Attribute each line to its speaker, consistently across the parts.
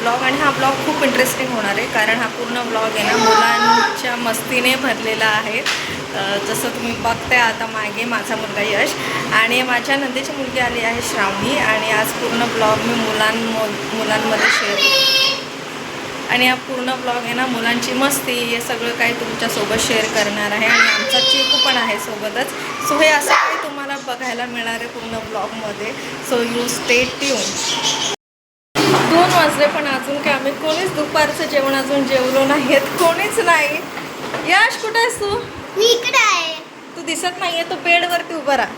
Speaker 1: Blog आणि हा blog खूप इंटरेस्टिंग होणार आहे कारण हा पूर्ण ब्लॉग आहे ना मुलांच्या मस्तीने भरलेला आहे. जसं तुम्ही बघताय आता मागे माझा मुलगा यश आणि माझ्या नंदेची मुलगी आली आहे श्रावणी. आणि आज पूर्ण ब्लॉग मी मुलां मुलांमध्ये शेअर आणि हा पूर्ण ब्लॉग आहे ना मुलांची मस्ती हे सगळं काही तुमच्यासोबत शेअर करणार आहे. आणि आमचा चिकू पण आहे सोबतच. सो हे असं बघायला मिळणार आहे पूर्ण ब्लॉगमध्ये. सो यू स्टे ट्यून दोन वाजले पण अजून काय आम्ही कोणीच दुपारचं जेवण अजून जेवलो नाहीत कोणीच नाही. यश कुठे आहेस तू?
Speaker 2: मी इकडे आहे.
Speaker 1: तू दिसत नाहीये तो बेडवरती उभा राहा.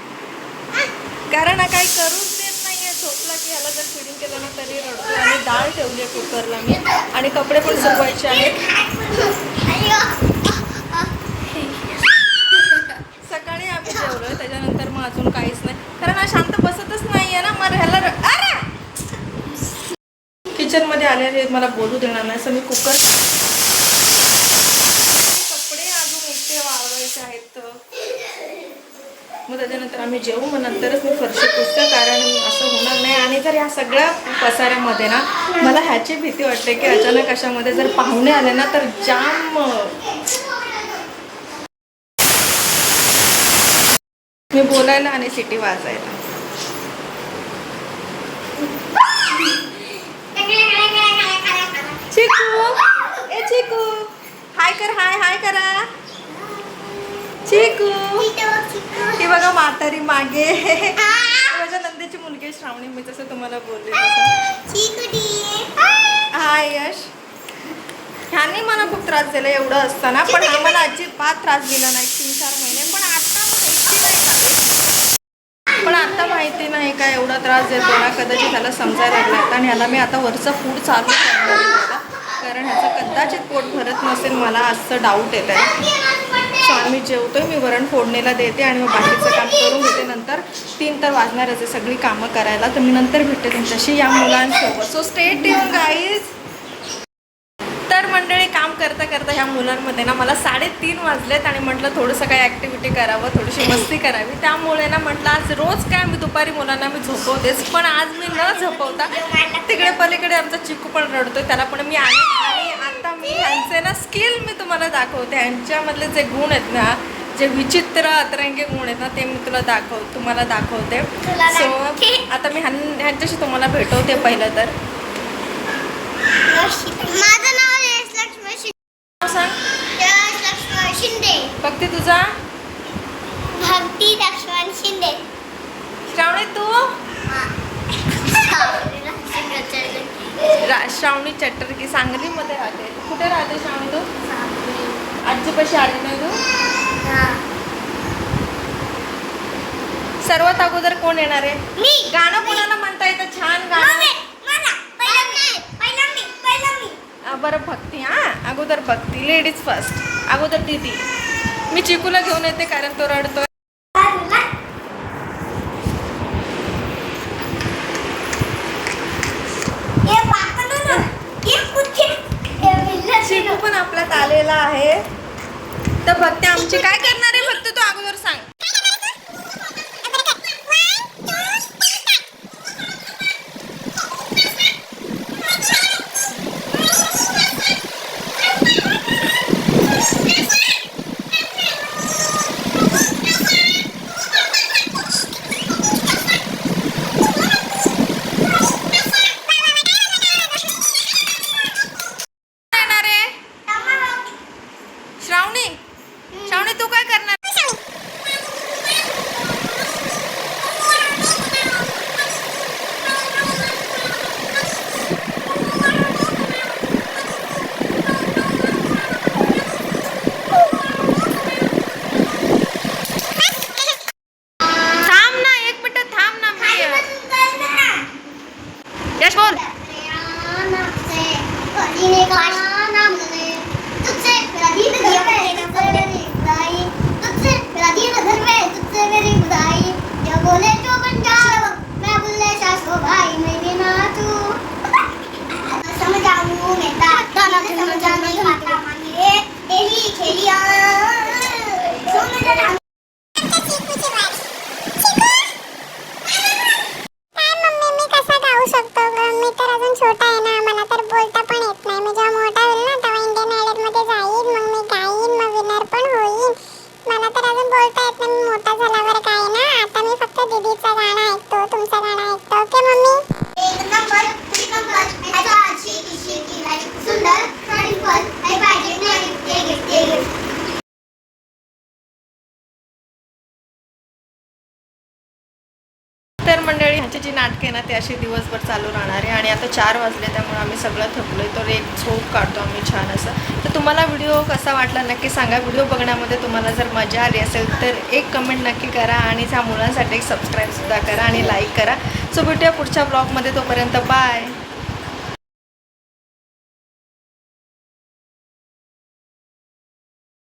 Speaker 1: कारण काही करूच देत नाहीये. झोपला की ह्याला जर फिडिंग केलं ना तरी रडतो. आणि डाळ ठेवली आहे कुकरला मी. आणि कपडे पण सुकवायचे आहेत सकाळी आम्ही जेवलोय त्याच्यानंतर मग अजून काहीच नाही कारण हा शांत बसतच नाहीये ना मग ह्याला किचनमध्ये अरे! किचनमध्ये मला बोलू देणार नाही सर मी कुकर. कपडे अजून इथे वावरायचे आहेत. मग त्याच्यानंतर आम्ही जेवू मग नंतरच मी फरशी पुसते कारण असं होणार नाही. आणि जर ह्या सगळ्या पसाऱ्यामध्ये ना मला ह्याची भीती वाटते की अचानक अशामध्ये जर पाहुणे आले ना तर जाम बोलायला आणि सिटी वाजायला. चिकू ए चिकू हाय कर हाय हाय करा. चिकू ही बघा म्हातारी मागे. माझ्या नंदेची मुलगी श्रावणी मी जसं तुम्हाला बोलले हाय यश. ह्याने मला खूप त्रास दिला एवढं असताना पण आम्हाला अजिबात त्रास दिला नाही. तीन चार महिने पण आता माहिती नाही पण आता माहिती नाही का एवढा त्रास देतो ना कदाचित ह्याला समजायला लागला आता आणि ह्याला मी आता वरचं फूड चालू करणार कारण ह्याचं कदाचित पोट भरत नसेल मला असं डाऊट येत आहे. सो आम्ही जेवतोय मी वरण फोडणीला देते आणि मग बाकीचं काम करून घेते. नंतर तीन तर वाजणारच आहे सगळी कामं करायला. तर मी नंतर भेटते तुमच्याशी या मुलांसोबत. सो स्टेट येऊन गाईज तर मंडळी काम करता करता ह्या मुलांमध्ये ना मला साडेतीन वाजलेत आणि म्हटलं थोडंसं काही ॲक्टिव्हिटी करावं थोडीशी मस्ती करावी. त्यामुळे ना म्हटलं आज रोज काय मी दुपारी मुलांना मी झोपवतेच पण आज मी न झोपवता तिकडे पलीकडे आमचा चिकू पण रडतोय त्याला पण मी आणि आणि आता मी ह्यांचे ना स्किल मी तुम्हाला दाखवते. ह्यांच्यामधले जे गुण आहेत ना जे विचित्र अतरंगी गुण आहेत ना ते मी तुला दाखव तुम्हाला दाखवते. सो. आता मी ह्यां ह्यांच्याशी तुम्हाला भेटवते पहिलं तर.
Speaker 2: माझं नाव यश लक्ष्मण शिंदे
Speaker 1: नाव सांग
Speaker 2: शिंदे
Speaker 1: फक्त तुझा.
Speaker 2: भक्ती लक्ष्मण शिंदे.
Speaker 1: श्रावणी तू? श्रावणी चटर्की सांगलीमध्ये राहते. कुठे राहते श्रावणी तू? आजीपाशी आली नाही तू? सर्वात अगोदर कोण येणार आहे?
Speaker 2: मी.
Speaker 1: गाणं कोणाला म्हणता येतं? छान गाणं. बरं भक्ती हा? अगोदर बघती लेडीज फर्स्ट अगोदर दीदी मी चिकूला घेऊन येते कारण तो रडतोय. चिकू पण आपल्यात आलेला आहे. तर भक्ती आमची. काय करणार आहे? फक्त तू अगोदर सांग काय येणार आहे श्रावणी श्रावणी तू काय करणार थांब ना एक मिनिट थांब ना मी यश बोल
Speaker 2: बोले मला तर अजून
Speaker 3: बोलता येत नाही मोठा झाल्यावर काय ना? आता मी फक्त दीदीचं गाणं ऐकतो.
Speaker 1: तर मंडळी. ह्याची जी नाटके ना ते अशी दिवसभर चालू राहणार आहे. आणि आता चार वाजले त्यामुळे आम्ही सगळं थकलोय. तर एक झोप काढतो आम्ही छान असं. तर तुम्हाला व्हिडिओ कसा वाटला नक्की सांगा. व्हिडिओ बघण्यामध्ये तुम्हाला जर मजा आली असेल तर एक कमेंट नक्की करा आणि त्या मुलांसाठी एक सबस्क्राईबसुद्धा करा आणि लाईक करा. सो भेटूया पुढच्या ब्लॉगमध्ये तोपर्यंत बाय